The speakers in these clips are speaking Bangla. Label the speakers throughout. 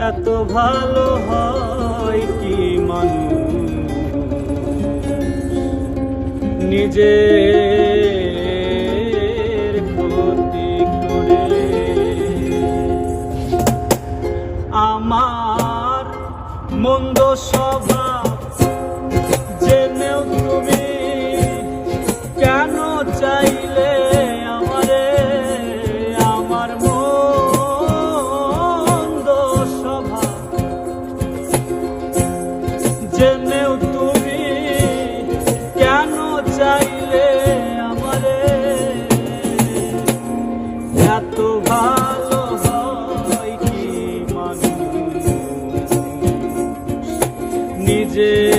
Speaker 1: এত ভালো হয় কি মানুষ? নিজে 鸡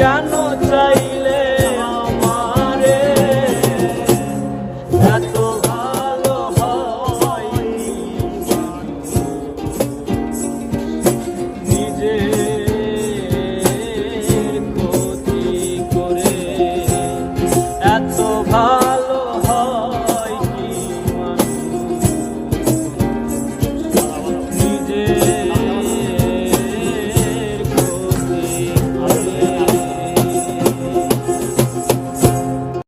Speaker 1: কেন চাইলে